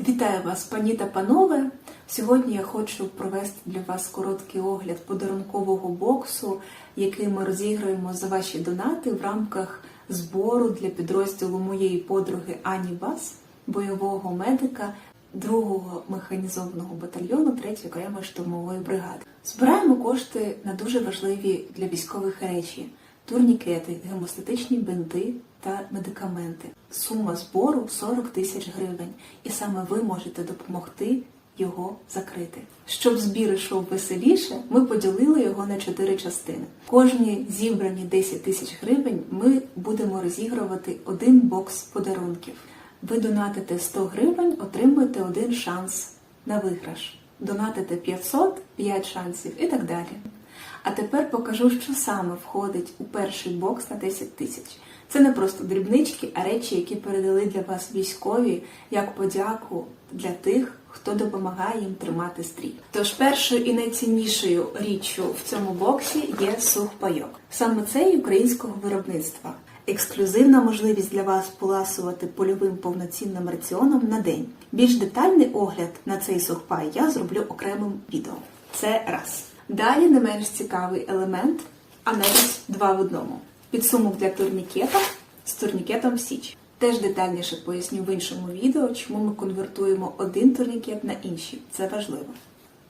Вітаю вас, пані та панове. Сьогодні я хочу провести для вас короткий огляд подарункового боксу, який ми розіграємо за ваші донати в рамках збору для підрозділу моєї подруги Ані Бас, бойового медика 2-го механізованого батальйону 3-ї окремої штурмової бригади. Збираємо кошти на дуже важливі для військових речі: турнікети, гемостатичні бинти та медикаменти. Сума збору 40 тисяч гривень, і саме ви можете допомогти його закрити. Щоб збір йшов веселіше, ми поділили його на чотири частини. Кожні зібрані 10 тисяч гривень ми будемо розігрувати один бокс подарунків. Ви донатите 100 гривень, отримуєте один шанс на виграш. Донатите 500 – 5 шансів і так далі. А тепер покажу, що саме входить у перший бокс на 10 тисяч. Це не просто дрібнички, а речі, які передали для вас військові як подяку для тих, хто допомагає їм тримати стрій. Тож першою і найціннішою річчю в цьому боксі є сухпайок. Саме цей українського виробництва. Ексклюзивна можливість для вас поласувати польовим повноцінним раціоном на день. Більш детальний огляд на цей сухпай я зроблю окремим відео. Це раз. Далі не менш цікавий елемент, а навіть два в одному. Підсумок для турнікета з турнікетом Січ. Теж детальніше поясню в іншому відео, чому ми конвертуємо один турнікет на інший. Це важливо.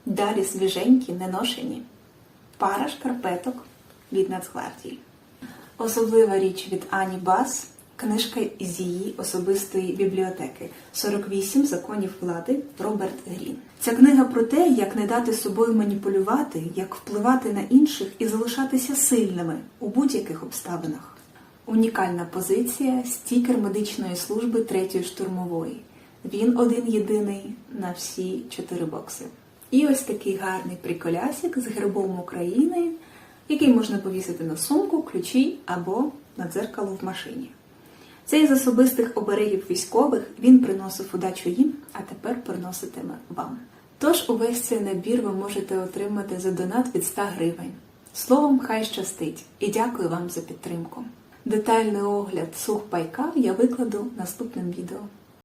Далі свіженькі, неношені. Пара шкарпеток від Нацгвардії. Особлива річ від Ані Бас книжка із її особистої бібліотеки 48 законів влади Роберт Грін. Ця книга про те, як не дати собою маніпулювати, як впливати на інших і залишатися сильними у будь-яких обставинах. Унікальна позиція стікер медичної служби третьої штурмової. Він один єдиний на всі чотири бокси. І ось такий гарний приколясик з гербом України, який можна повісити на сумку, ключі або на дзеркало в машині. Цей з особистих оберегів військових він приносив удачу їм, а тепер приноситиме вам. Тож увесь цей набір ви можете отримати за донат від 100 гривень. Словом, хай щастить і дякую вам за підтримку. Детальний огляд сухпайка я викладу наступним відео.